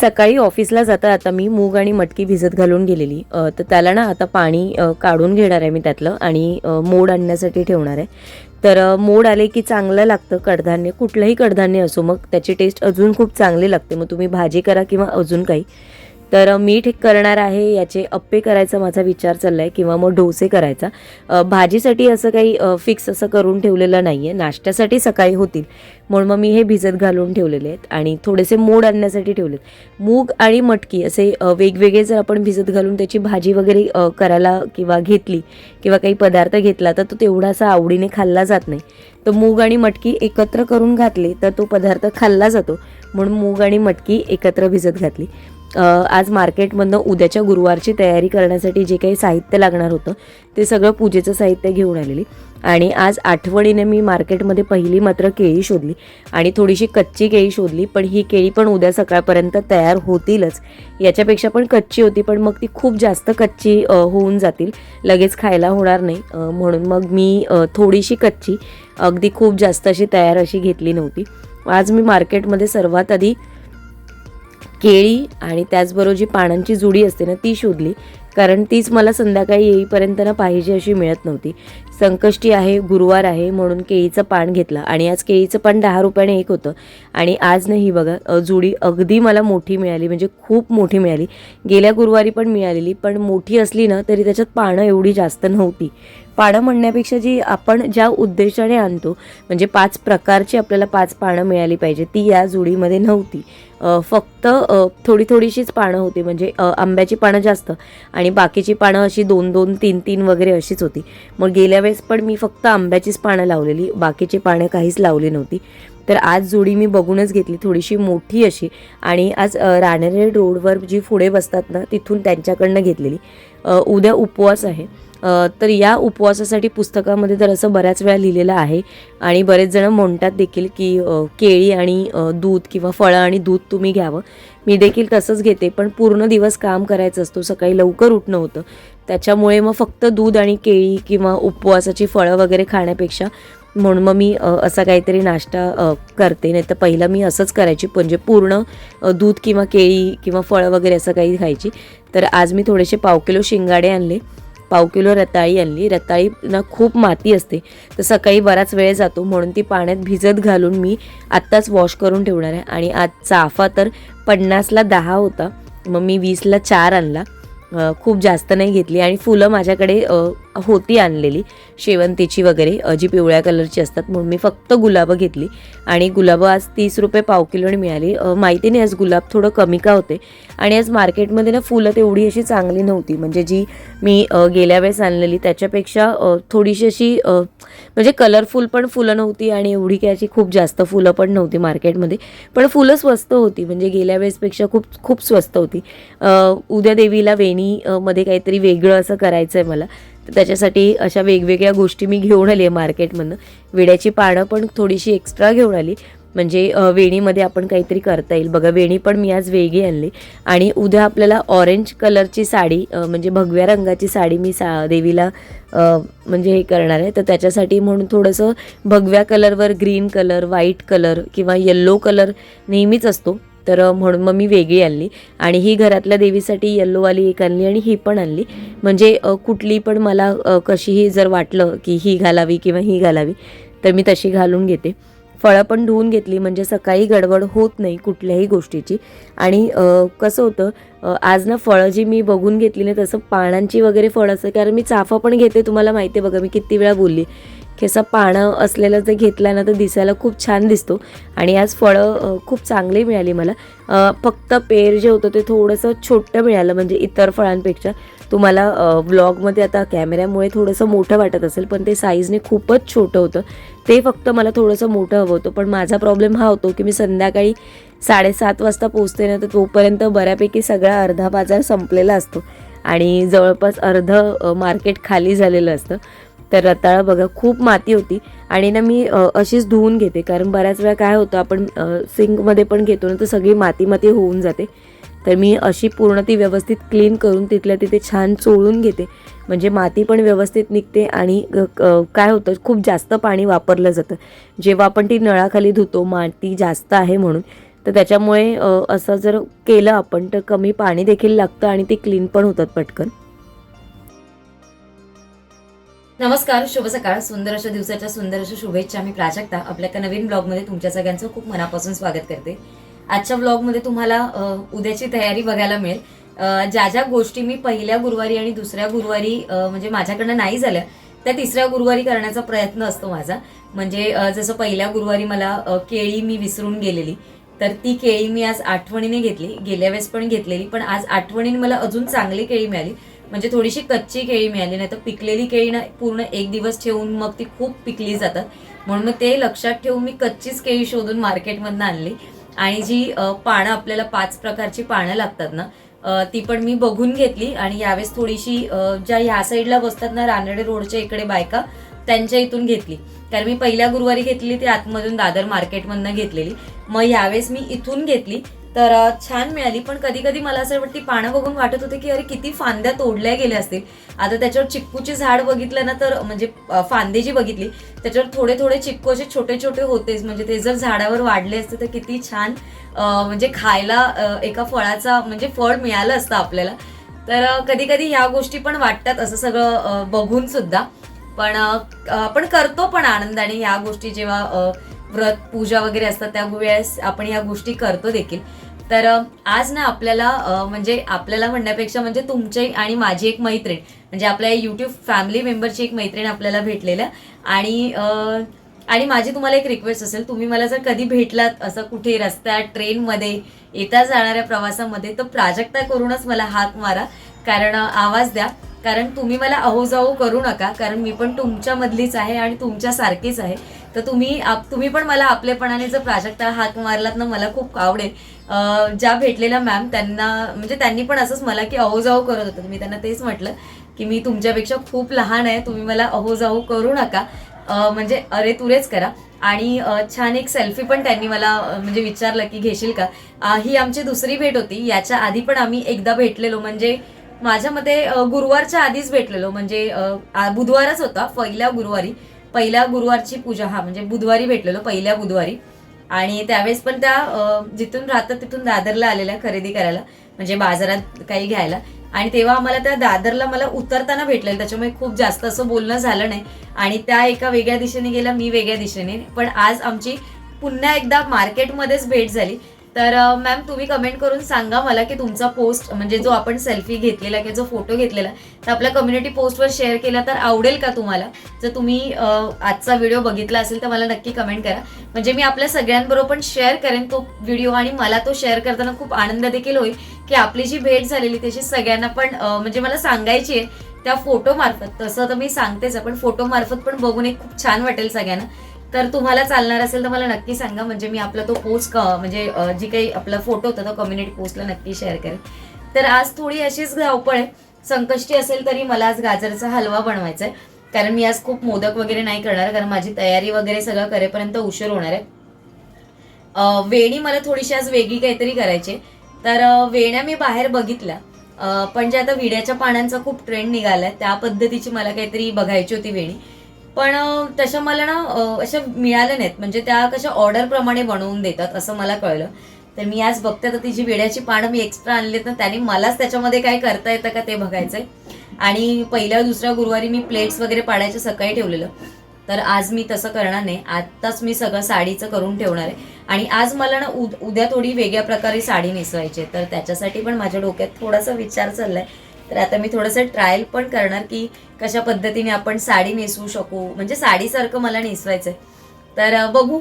सकाळी ऑफिसला जाता आता मी मूग आणि मटकी भिजत घालून गेलेली. तर त्याला ना आता पाणी काढून घेणार आहे मी त्यातलं आणि मोड आणण्यासाठी ठेवणार आहे. तर मोड आले की चांगलं लागतं कडधान्य कुठलंही कडधान्य असो मग त्याची टेस्ट अजून खूप चांगली लागते. मग तुम्ही भाजी करा किंवा अजून काही. तर मी ठीक करणार आहे याचे अप्पे करायचा माझा विचार चालला आहे किंवा मग डोसे करायचा. भाजीसाठी असं काही फिक्स असं करून ठेवलेलं नाही आहे नाश्त्यासाठी सकाळी होतील. म्हणून मग मी हे भिजत घालून ठेवलेले आहेत आणि थोडेसे मोड आणण्यासाठी ठेवलेत. मूग आणि मटकी असे वेगवेगळे जर आपण भिजत घालून त्याची भाजी वगैरे करायला किंवा घेतली किंवा काही पदार्थ घेतला तर तो तेवढासा आवडीने खाल्ला जात नाही. तर मूग आणि मटकी एकत्र करून घातली तर तो पदार्थ खाल्ला जातो. म्हणून मूग आणि मटकी एकत्र भिजत घातली. आज मार्केटमधनं उद्याच्या गुरुवारची तयारी करण्यासाठी जे काही साहित्य लागणार होतं ते सगळं पूजेचं साहित्य घेऊन आलेली. आणि आज आठवणीने मी मार्केटमध्ये पहिली मात्र केळी शोधली आणि थोडीशी कच्ची केळी शोधली पण ही केळी पण उद्या सकाळपर्यंत तयार होतीलच. याच्यापेक्षा पण कच्ची होती पण मग ती खूप जास्त कच्ची होऊन जातील. लगेच खायला होणार नाही म्हणून मग मी थोडीशी कच्ची. अगदी खूप जास्त अशी तयार अशी घेतली नव्हती. आज मी मार्केटमध्ये सर्वात आधी केळी आणि त्याचबरोबर जी पानांची जुडी असते ना ती शोधली. कारण तीच मला संध्याकाळी येईपर्यंत ना पाहिजे अशी मिळत नव्हती. संकष्टी आहे गुरुवार आहे म्हणून केळीचं पान घेतलं. आणि आज केळीचं पान दहा रुपयाने एक होतं. आणि आज नाही बघा जुडी अगदी मला मोठी मिळाली. म्हणजे खूप मोठी मिळाली. गेल्या गुरुवारी पण मिळालेली. पण मोठी असली ना तरी त्याच्यात पानं एवढी जास्त नव्हती. पानं म्हणण्यापेक्षा जी आपण ज्या उद्देशाने आणतो म्हणजे पाच प्रकारची आपल्याला पाच पानं मिळाली पाहिजे ती या जुडीमध्ये नव्हती. फक्त थोडी थोडीशीच पानं होती. म्हणजे आंब्याची पानं जास्त आणि बाकीची पानं अशी दोन दोन तीन तीन वगैरे अशीच होती. मग गेल्या वेळेस पण मी फक्त आंब्याचीच पानं लावलेली. बाकीची पानं काहीच लावली नव्हती. तर आज जोडी मी बघूनच घेतली. थोडीशी मोठी अशी आणि आज अ, रोडवर जी पुढे बसतात ना तिथून त्यांच्याकडनं घेतलेली. उद्या उपवास आहे. तर या उपवासासाठी पुस्तकामध्ये तर असं बऱ्याच वेळा लिहिलेलं आहे. आणि बरेच जण म्हणतात देखील की केळी आणि दूध किंवा फळं आणि दूध तुम्ही घ्यावं. मी देखील तसंच घेते पण पूर्ण दिवस काम करायचं असतो सकाळी लवकर उठणं होतं. त्याच्यामुळे मग फक्त दूध आणि केळी किंवा उपवासाची फळं वगैरे खाण्यापेक्षा म्हणून मग मी असा काहीतरी नाश्ता करते. नाही तर पहिलं मी असंच करायची म्हणजे पूर्ण दूध किंवा केळी किंवा फळं वगैरे असं काही खायची. तर आज मी थोडेसे पाव किलो शिंगाडे आणले. पाव किलो रताळी आणली. रताळी ना खूप माती असते. तर सकाळी बराच वेळ जातो. म्हणून ती पाण्यात भिजत घालून मी आत्ताच वॉश करून ठेवणार आहे. आणि आज चाफा तर पन्नासला दहा होता. मग मी वीसला चार आणला. खूप जास्त नाही घेतली. आणि फुलं माझ्याकडे होती आणलेली. शेवंतीची वगैरे जी पिवळ्या कलरची असतात म्हणून मी फक्त गुलाबं घेतली. आणि गुलाबं आज तीस रुपये पाव किलोने मिळाली. माहिती नाही आज गुलाब थोडं कमी का होते. आणि आज मार्केटमध्ये ना फुलं तेवढी अशी चांगली नव्हती. म्हणजे जी मी गेल्या वेळेस आणलेली त्याच्यापेक्षा थोडीशी अशी म्हणजे कलरफुल पण फुलं नव्हती आणि एवढी काय अशी खूप जास्त फुलं पण नव्हती मार्केटमध्ये. पण फुलं स्वस्त होती. म्हणजे गेल्या वेळेसपेक्षा खूप खूप स्वस्त होती. उद्या देवीला वेणीमध्ये काहीतरी वेगळं असं करायचं आहे मला. तर त्याच्यासाठी अशा वेगवेगळ्या गोष्टी मी घेऊन आली आहे मार्केटमधनं. विड्याची पानं पण थोडीशी एक्स्ट्रा घेऊन आली. म्हणजे वेणीमध्ये आपण काहीतरी करता येईल. बघा वेणी पण मी आज वेगळी आणली. आणि उद्या आपल्याला ऑरेंज कलरची साडी म्हणजे भगव्या रंगाची साडी मी सा देवीला म्हणजे हे करणार आहे. तर त्याच्यासाठी म्हणून थोडंसं भगव्या कलरवर ग्रीन कलर व्हाईट कलर किंवा येल्लो कलर नेहमीच असतो. तर म्हणून मग मी वेगळी आणली. आणि ही घरातल्या देवीसाठी येल्लोवाली एक आणली आणि ही पण आणली. म्हणजे कुठली पण मला कशीही जर वाटलं की ही घालावी किंवा ही घालावी तर मी तशी घालून घेते. फळं पण धुवून घेतली म्हणजे सकाळी गडबड होत नाही कुठल्याही गोष्टीची. आणि कसं होतं आज ना फळं जी मी बघून घेतली नाही तसं पानांची वगैरे फळं असं कारण मी चाफा पण घेते तुम्हाला माहिती आहे बघा मी किती वेळा बोलली. की असं पानं असलेलं जर घेतलं ना तर दिसायला खूप छान दिसतो. आणि आज फळं खूप चांगली मिळाली मला. फक्त पेर जे होतं ते थोडंसं छोटं मिळालं म्हणजे इतर फळांपेक्षा. तुम्हाला व्लॉगमध्ये आता कॅमेऱ्यामुळे थोडंसं मोठं वाटत असेल पण ते साईजने खूपच छोटं होतं. ते फक्त मला थोडंसं मोठं हवं होतं पण माझा प्रॉब्लेम हा होतो की मी संध्याकाळी साडेसात वाजता पोचते ना तर तोपर्यंत बऱ्यापैकी सगळा अर्धा बाजार संपलेला असतो. आणि जवळपास अर्ध मार्केट खाली झालेलं असतं. तर रताळा बघा खूप माती होती. आणि ना मी अशीच धुवून घेते. कारण बऱ्याच वेळा काय होतं आपण सिंकमध्ये पण घेतो ना तर सगळी माती माती होऊन जाते. तर मी अशी पूर्ण ती व्यवस्थित क्लीन करून तिथल्या तिथे छान चोळून घेते. म्हणजे माती पण व्यवस्थित निघते आणि काय होतं खूप जास्त पाणी वापरलं जातं. जेव्हा आपण ती नळाखाली धुतो माती जास्त आहे म्हणून. तर त्याच्यामुळे असं जर केलं आपण तर कमी पाणी देखील लागतं आणि ते क्लीन पण होतात पटकन. नमस्कार शुभ सकाळ. सुंदर अशा दिवसाच्या सुंदर अशा शुभेच्छा मी प्राजक्ता. आपल्या एका नवीन ब्लॉगमध्ये तुमच्या सगळ्यांचं खूप मनापासून स्वागत करते. आजच्या ब्लॉगमध्ये तुम्हाला उद्याची तयारी बघायला मिळेल. ज्या ज्या गोष्टी मी पहिल्या गुरुवारी आणि दुसऱ्या गुरुवारी म्हणजे माझ्याकडनं नाही झाल्या त्या तिसऱ्या गुरुवारी करण्याचा प्रयत्न असतो माझा. म्हणजे जसं पहिल्या गुरुवारी मला केळी मी विसरून गेलेली तर ती केळी मी आज आठवणीने घेतली. गेल्या वेळेस पण घेतलेली पण आज आठवणीने मला अजून चांगली केळी मिळाली. म्हणजे थोडीशी कच्ची केळी मिळाली नाही तर पिकलेली केळी ना पूर्ण एक दिवस ठेवून मग ती खूप पिकली जातात. म्हणून मग ते लक्षात ठेवून मी कच्चीच केळी शोधून मार्केटमधनं आणली. आणि जी पानं आपल्याला पाच प्रकारची पानं लागतात ना ती पण मी बघून घेतली. आणि यावेळेस थोडीशी ज्या ह्या साईडला बसतात ना रानडे रोडच्या इकडे बायका त्यांच्या इथून घेतली. कारण मी पहिल्या गुरुवारी घेतलेली ती आतमधून दादर मार्केटमधनं घेतलेली. मग यावेळेस मी इथून घेतली. तर छान मिळाली. पण कधी कधी मला असं वाटतं पानं बघून वाटत होते की अरे किती फांद्या तोडल्या गेल्या असतील. आता त्याच्यावर चिक्कूचे झाड बघितलं ना तर म्हणजे फांदे जी बघितली त्याच्यावर थोडे थोडे चिक्कू असे छोटे छोटे होतेच म्हणजे ते जर झाडावर वाढले असते तर किती छान म्हणजे खायला एका फळाचा म्हणजे फळ मिळालं असतं आपल्याला. तर कधी कधी ह्या गोष्टी पण वाटतात असं सगळं बघून सुद्धा. पण आपण करतो पण आनंदाने ह्या गोष्टी जेव्हा व्रत पूजा वगैरे असतात त्या वेळेस आपण ह्या गोष्टी करतो देखील. तर आज ना आपल्याला म्हणजे आपल्याला म्हणण्यापेक्षा म्हणजे तुमचे आणि माझी एक मैत्रीण म्हणजे आपल्या युट्यूब फॅमिली मेंबरची एक मैत्रीण आपल्याला भेटलेल्या आणि आणि माझी तुम्हाला एक रिक्वेस्ट असेल तुम्ही मला जर कधी भेटलात असं कुठे रस्त्यात ट्रेनमध्ये येता जाणाऱ्या प्रवासामध्ये तर प्राजक्ता करूनच मला हाक मारा. कारण आवाज द्या. कारण तुम्ही मला अहोजाहो करू नका. कारण मी पण तुमच्यामधलीच आहे आणि तुमच्यासारखीच आहे. तर तुम्ही आप- तुम्ही पण मला आपलेपणाने जर प्राजक्ता हाक मारलात ना मला खूप आवडेल. ज्या भेटलेल्या मॅम त्यांना म्हणजे त्यांनी पण असंच मला की अहो जाऊ करत होतं. मी त्यांना तेच म्हटलं की मी तुमच्यापेक्षा खूप लहान आहे तुम्ही मला अहो करू नका. म्हणजे अरे तुरेच करा. आणि छान एक सेल्फी पण त्यांनी मला म्हणजे विचारलं की घेशील का? ही आमची दुसरी भेट होती. याच्या आधी पण आम्ही एकदा भेटलेलो. म्हणजे माझ्या मते गुरुवारच्या आधीच भेटलेलो. म्हणजे बुधवारच होता पहिल्या गुरुवारी. पहिल्या गुरुवारची पूजा हा म्हणजे बुधवारी भेटलेलो पहिल्या बुधवारी. आणि त्यावेळेस पण त्या जिथून राहतात तिथून दादरला आलेल्या खरेदी करायला म्हणजे बाजारात काही घ्यायला. आणि तेव्हा आम्हाला त्या दादरला मला उतरताना भेटलेलं त्याच्यामुळे खूप जास्त असं बोलणं झालं नाही. आणि त्या एका वेगळ्या दिशेने गेल्या मी वेगळ्या दिशेने. पण आज आमची पुन्हा एकदा मार्केटमध्येच भेट झाली. तर मॅम तुम्ही कमेंट करून सांगा मला की तुमचा पोस्ट म्हणजे जो आपण सेल्फी घेतलेला किंवा जो फोटो घेतलेला तर आपल्या कम्युनिटी पोस्टवर शेअर केला तर आवडेल का तुम्हाला? जर तुम्ही आजचा व्हिडिओ बघितला असेल तर मला नक्की कमेंट करा. म्हणजे मी आपल्या सगळ्यांबरोबर पण शेअर करेन तो व्हिडिओ आणि मला तो शेअर करताना खूप आनंद देखील होईल की आपली जी भेट झालेली त्याची सगळ्यांना पण म्हणजे मला सांगायची आहे त्या फोटो मार्फत. तसं तर मी सांगतेच पण फोटो मार्फत पण बघून एक खूप छान वाटेल सगळ्यांना. तर तुम्हाला चालणार असेल तर मला नक्की सांगा. म्हणजे मी आपला तो पोस्ट म्हणजे जी काही आपला फोटो होता तो कम्युनिटी पोस्टला नक्की शेअर करेन. तर आज थोडी अशीच धावपळ आहे. संकष्टी असेल तरी मला आज गाजरचा हलवा बनवायचा आहे. कारण मी आज खूप मोदक वगैरे नाही करणार कारण माझी तयारी वगैरे सगळं करेपर्यंत उशीर होणार आहे. वेणी मला थोडीशी आज वेगळी काहीतरी करायची तर वेण्या मी बाहेर बघितल्या. पण जे आता विड्याच्या पानांचा खूप ट्रेंड निघालाय त्या पद्धतीची मला काहीतरी बघायची होती वेणी. पण तशा मला ना अशा मिळाल्या नाहीत. म्हणजे त्या कशा ऑर्डर प्रमाणे बनवून देतात असं मला कळलं. तर मी आज बघते तर तिची विड्याची पानं मी एक्स्ट्रा आणलीत ना त्याने मलाच त्याच्यामध्ये काय करता येतं का ते बघायचंय. आणि पहिल्या दुसऱ्या गुरुवारी मी प्लेट्स वगैरे पाडायचं सकाळी ठेवलेलं. तर आज मी तसं करणार नाही. आत्ताच मी सगळं साडीचं करून ठेवणार आहे. आणि आज मला ना उद उद्या थोडी वेगळ्या प्रकारे साडी नेसवायची आहे. तर त्याच्यासाठी पण माझ्या डोक्यात थोडासा विचार चाललाय. तर आता मी थोडंसं ट्रायल पण करणार की कशा पद्धतीने आपण साडी नेसवू शकू. म्हणजे साडीसारखं मला नेसवायचंय. तर बघू.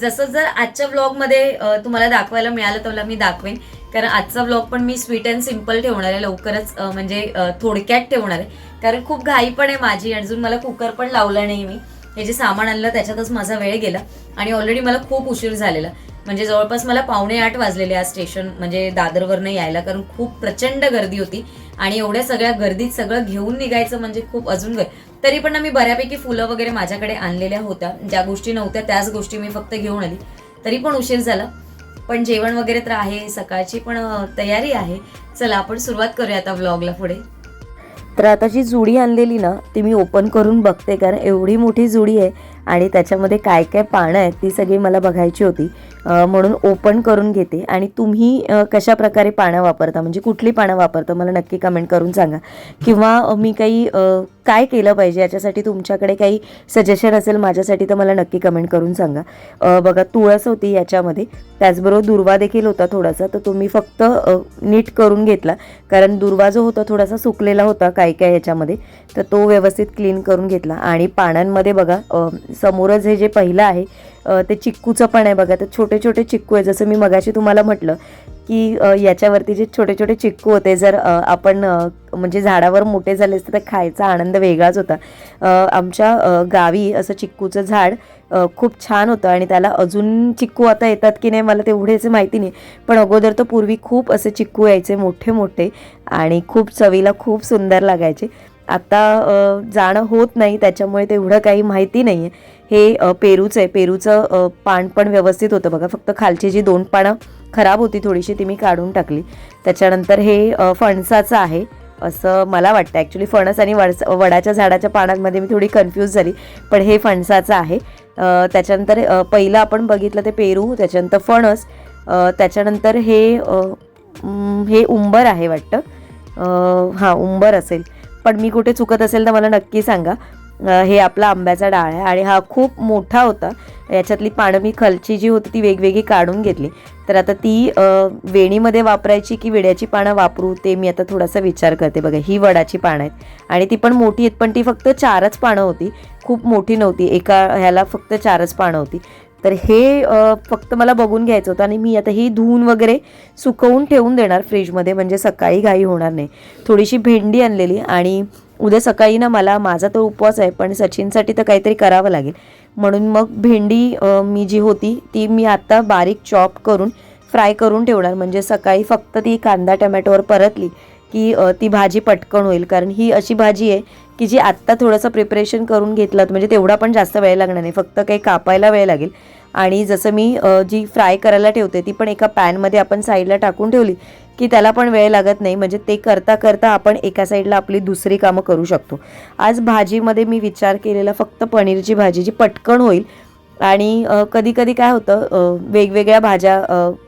जसं जर आजच्या ब्लॉगमध्ये तुम्हाला दाखवायला मिळालं तर मला मी दाखवेन. कारण आजचा ब्लॉग पण मी स्वीट अँड सिंपल ठेवणार आहे. लवकरच म्हणजे थोडक्यात ठेवणार आहे. कारण खूप घाई पण आहे माझी. अजून मला कुकर पण लावला नाही मी. हे जे सामान आणलं त्याच्यातच माझा वेळ गेला. आणि ऑलरेडी मला खूप उशीर झालेला. म्हणजे जवळपास मला पावणे आठ वाजलेले आज स्टेशन म्हणजे दादरवरनं यायला. कारण खूप प्रचंड गर्दी होती. आणि एवढ्या सगळ्या गर्दीत सगळं घेऊन निघायचं म्हणजे खूप अजून वेळ. तरी पण ना मी बऱ्यापैकी फुलं वगैरे माझ्याकडे आणलेल्या होत्या. ज्या गोष्टी नव्हत्या त्याच गोष्टी मी फक्त घेऊन आली. तरी पण उशीर झाला. पण जेवण वगैरे तर आहे. सकाळची पण तयारी आहे. चला आपण सुरुवात करूया आता व्लॉगला पुढे. तर आता जी जुडी आणलेली ना ती मी ओपन करून बघते कारण एवढी मोठी जुडी आहे. आणि त्याच्यामध्ये काय काय पानं आहेत ती सगळी मला बघायची होती. म्हणून ओपन करून घेते. आणि तुम्ही कशा प्रकारे पानं वापरता? म्हणजे कुठली पानं वापरता? मला नक्की कमेंट करून सांगा. किंवा मी काही काय केलं पाहिजे? याच्यासाठी तुमच्याकडे काही सजेशन असेल माझ्यासाठी तर मला नक्की कमेंट करून सांगा. बघा तुळस होती याच्यामध्ये. त्याचबरोबर दुर्वा देखील होता थोडासा. तर तुम्ही फक्त नीट करून घेतला. कारण दुर्वा जो होता थोडासा सुकलेला होता काय काय ह्याच्यामध्ये तर तो व्यवस्थित क्लीन करून घेतला. आणि पानांमध्ये बघा समोरच हे जे पहिलं आहे ते चिक्कूचं पण आहे बघा. तर छोटे छोटे चिक्कू आहे जसं मी मगाशी तुम्हाला म्हटलं की याच्यावरती जे छोटे छोटे चिक्कू होते जर आपण म्हणजे झाडावर मोठे झाले असते तर खायचा आनंद वेगळाच होता. आमच्या गावी असं चिक्कूचं झाड खूप छान होतं आणि त्याला अजून चिक्कू आता येतात की नाही मला तेवढेच माहिती नाही. पण अगोदर तर पूर्वी खूप असे चिक्कू यायचे मोठे मोठे आणि खूप चवीला खूप सुंदर लागायचे. आत्ता जाणं होत नाही त्याच्यामुळे तेवढं काही माहिती नाही आहे हे पेरूचं आहे. पेरूचं पान पण व्यवस्थित होतं. बघा फक्त खालची जी दोन पानं खराब होती थोडीशी ती मी काढून टाकली. त्याच्यानंतर हे फणसाचं आहे. असं मला वाटतं. ॲक्च्युली फणस आणि वडस वडाच्या झाडाच्या पानांमध्ये मी थोडी कन्फ्यूज झाली. पण हे फणसाचं आहे. त्याच्यानंतर पहिलं आपण बघितलं ते पेरू त्याच्यानंतर फणस त्याच्यानंतर हे हे उंबर आहे वाटतं. हां उंबर असेल. पण मी कुठे चुकत असेल तर मला नक्की सांगा. हे आपला आंब्याचा डाळ आहे आणि हा खूप मोठा होता. याच्यातली पानं मी खालची जी होती ती वेगवेगळी काढून घेतली. तर आता ती वेणीमध्ये वापरायची की विड्याची पानं वापरू ते मी आता थोडासा विचार करते बघा. ही वडाची पानं आहेत. आणि ती पण मोठी आहेत पण ती फक्त चारच पानं होती. खूप मोठी नव्हती. एका ह्याला फक्त चारच पानं होती. तर हे फक्त मला बघून घ्यायचं होतं आणि मी आता ही धुवून वगैरे सुकवून ठेवून देणार फ्रीजमध्ये म्हणजे सकाळी घाई होणार नाही. थोडीशी भेंडी आणलेली आणि उद्या सकाळी ना मला माझा तर उपवास आहे पण सचिनसाठी तर काहीतरी करावं लागेल. म्हणून मग भेंडी मी जी होती ती मी आत्ता बारीक चॉप करून फ्राय करून ठेवणार. म्हणजे सकाळी फक्त ती कांदा टमॅटोवर परतली की ती भाजी पटकन होईल. कारण ही अशी भाजी आहे की जी आत्ता थोडंसं प्रिपरेशन करून घेतलं म्हणजे तेवढा पण जास्त वेळ लागणार नाही. फक्त काही कापायला वेळ लागेल. आणि जसं मी जी फ्राय करायला ठेवते ती पण एका पॅनमध्ये आपण साईडला टाकून ठेवली की त्याला पण वेळ लागत नाही. म्हणजे ते करता करता आपण एका साईडला आपली दुसरी कामं करू शकतो. आज भाजीमध्ये मी विचार केलेला फक्त पनीरची भाजी जी पटकन होईल आणि कधी कधी काय होतं वेगवेगळ्या भाज्या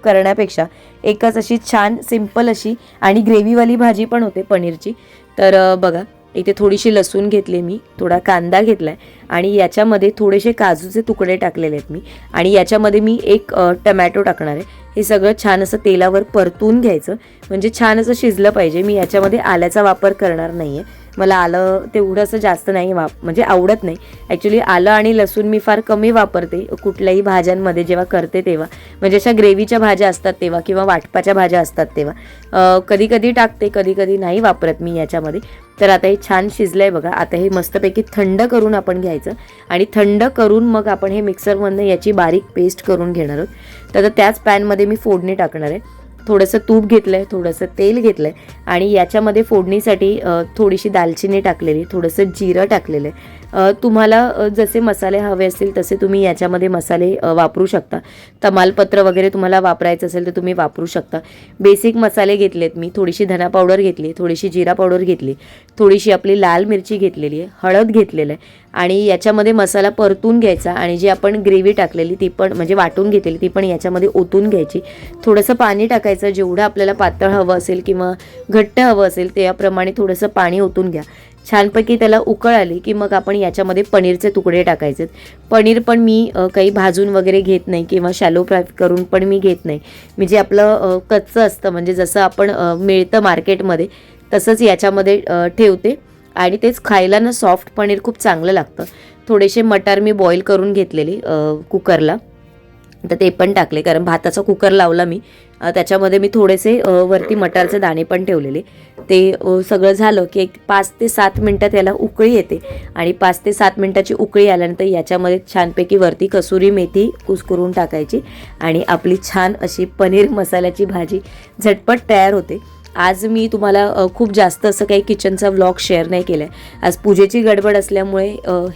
करण्यापेक्षा एकच अशी छान सिंपल अशी आणि ग्रेव्हीवाली भाजी पण होते पनीरची. तर बघा इथे थोडीशी लसूण घेतली मी थोडा कांदा घेतला आहे आणि याच्यामध्ये थोडेसे काजूचे तुकडे टाकलेले आहेत मी आणि याच्यामध्ये मी एक टमॅटो टाकणार आहे. हे सगळं छान असं तेलावर परतून घ्यायचं. म्हणजे छान असं शिजलं पाहिजे. मी याच्यामध्ये आल्याचा वापर करणार नाही आहे मला आलं तेवढं असं जास्त नाही वाप म्हणजे आवडत नाही. ॲक्च्युली आलं आणि लसूण मी फार कमी वापरते कुठल्याही भाज्यांमध्ये जेव्हा करते तेव्हा. म्हणजे अशा ग्रेव्हीच्या भाज्या असतात तेव्हा किंवा वाटपाच्या भाज्या असतात तेव्हा. कधी कधी टाकते कधी कधी नाही वापरत मी याच्यामध्ये. तर आता हे छान शिजलं आहे बघा. आता हे मस्तपैकी थंड करून आपण घ्यायचं. आणि थंड करून मग आपण हे मिक्सरमधनं याची बारीक पेस्ट करून घेणार आहोत. तर त्याच पॅनमध्ये मी फोडणी टाकणार आहे. थोडंसं तूप घेतलं आहे थोडंसं तेल घेतलं आहे आणि याच्यामध्ये फोडणीसाठी थोडीशी दालचिनी टाकलेली थोडंसं जिरं टाकलेलं आहे. तुम्हाला जसे मसाले हवे असतील तसे तुम्ही याच्यामध्ये मसाले वापरू शकता. तमालपत्र वगैरे तुम्हाला वापरायचं असेल तर तुम्ही वापरू शकता. बेसिक मसाले घेतलेत मी थोडीशी धना पावडर घेतली थोडीशी जिरा पावडर घेतली थोडीशी आपली लाल मिरची घेतलेली आहे हळद घेतलेलं आहे. आणि याच्यामध्ये मसाला परतून घ्यायचा आणि जी आपण ग्रेव्ही टाकलेली ती पण म्हणजे वाटून घेतलेली ती पण याच्यामध्ये ओतून घ्यायची. थोडंसं पाणी टाकायचं जेवढं आपल्याला पातळ हवं असेल किंवा घट्ट हवं असेल त्याप्रमाणे थोडंसं पाणी ओतून घ्या. छानपैकी त्याला उकळ आली की मग आपण याच्यामध्ये पनीरचे तुकडे टाकायचे पनीर पण मी काही भाजून वगैरे घेत नाही किंवा शॅलो फ्राय करून पण मी घेत नाही. मी जे आपलं कच्चं असतं म्हणजे जसं आपण मिळतं मार्केटमध्ये तसंच याच्यामध्ये ठेवते. आणि तेच खायला ना सॉफ्ट पनीर खूप चांगलं लागतं. थोडेसे मटार मी बॉईल करून घेतलेले कुकरला तर ते पण टाकले कारण भाताचा कुकर लावला मी. त्याच्यामध्ये मी थोडेसे वरती मटारचे दाणे पण ठेवलेले. ते सगळं झालं की एक पाच ते सात मिनटात याला उकळी येते. आणि पाच ते सात मिनटाची उकळी आल्यानंतर याच्यामध्ये छानपैकी वरती कसुरी मेथी कुस्करून टाकायची. आणि आपली छान अशी पनीर मसाल्याची भाजी झटपट तयार होते. आज मी तुम्हाला खूप जास्त असं काही किचनचा व्लॉग शेअर नाही केला आहे आज पूजेची गडबड असल्यामुळे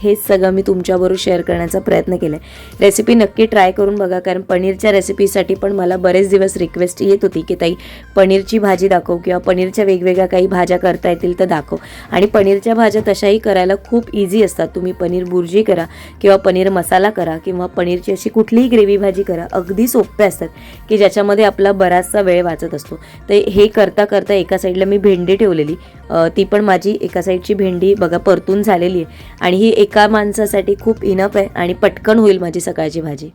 हेच सगळं मी तुमच्याबरोबर शेअर करण्याचा प्रयत्न केला आहे रेसिपी नक्की ट्राय करून बघा कारण पनीरच्या रेसिपीसाठी पण मला बरेच दिवस रिक्वेस्ट येत होती की ताई पनीरची भाजी दाखव किंवा पनीरच्या वेगवेगळ्या काही भाज्या करता येतील तर दाखव. आणि पनीरच्या भाज्या तशाही करायला खूप इझी असतात. तुम्ही पनीर बुर्जी करा किंवा पनीर मसाला करा किंवा पनीरची अशी कुठलीही ग्रेव्ही भाजी करा. अगदी सोप्या असतात की ज्याच्यामध्ये आपला बराचसा वेळ वाचत असतो. तर हे करता करता एका साईडला मी भेंडी ठेवलेली. ती पण माझी एका साईडची भेंडी बघा परतून झालेली आहे. आणि ही एका माणसासाठी खूप इनफ आहे आणि पटकन होईल माझी सकाळची भाजी.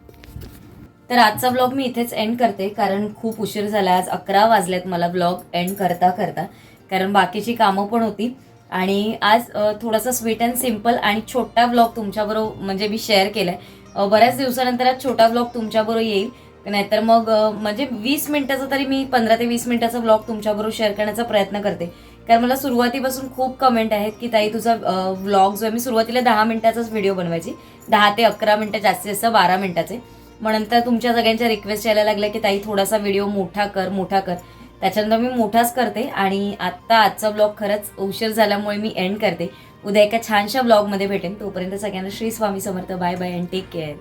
तर आजचा ब्लॉग मी इथेच एंड करते कारण खूप उशीर झाला आज अकरा वाजलेत मला ब्लॉग एंड करता करता कारण बाकीची कामं पण होती. आणि आज थोडासा स्वीट अँड सिंपल आणि छोटा ब्लॉग तुमच्याबरोबर म्हणजे मी शेअर केलाय. आहे बऱ्याच दिवसानंतर आज छोटा ब्लॉग तुमच्याबरोबर येईल. नाहीतर मग म्हणजे वीस मिनिटाचा तरी मी पंधरा ते वीस मिनिटाचा ब्लॉग तुमच्याबरोबर शेअर करण्याचा प्रयत्न करते. कारण मला सुरुवातीपासून खूप कमेंट आहेत की ताई तुझा व्लॉग जो आहे मी सुरुवातीला दहा मिनिटाचाच व्हिडिओ बनवायची. दहा ते अकरा मिनटं जास्तीत जास्त बारा मिनिटाचे. मग नंतर तुमच्या सगळ्यांच्या रिक्वेस्ट यायला लागल्या की ताई थोडासा व्हिडिओ मोठा कर मोठा कर. त्याच्यानंतर मी मोठाच करते आणि आत्ता आजचा ब्लॉग खरंच उशीर झाल्यामुळे मी एंड करते. उद्या एका छानशा ब्लॉगमध्ये भेटेन. तोपर्यंत सगळ्यांना Shri Swami Samarth. Bye bye and take care